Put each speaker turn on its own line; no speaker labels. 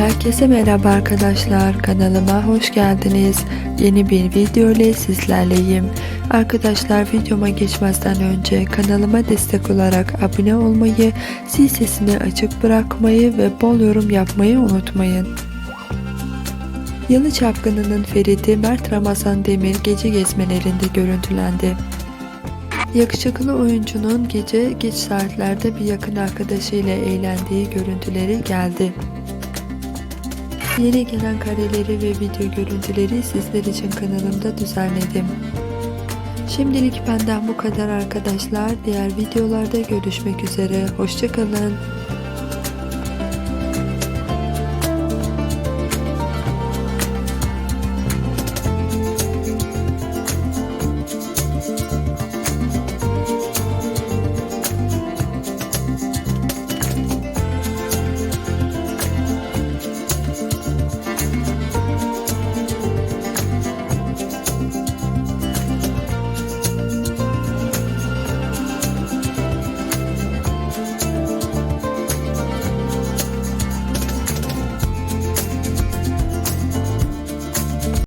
Herkese merhaba arkadaşlar kanalıma hoş geldiniz. Yeni bir video ile sizlerleyim. Arkadaşlar videoma geçmezden önce kanalıma destek olarak abone olmayı, zil sesini açık bırakmayı ve bol yorum yapmayı unutmayın. Yalı Çapkını'nın Feridi Mert Ramazan Demir gece gezmelerinde görüntülendi. Yakışıklı oyuncunun gece geç saatlerde bir yakın arkadaşıyla eğlendiği görüntüleri geldi. Yeni gelen kareleri ve video görüntüleri sizler için kanalımda düzenledim. Şimdilik benden bu kadar arkadaşlar. Diğer videolarda görüşmek üzere. Hoşçakalın.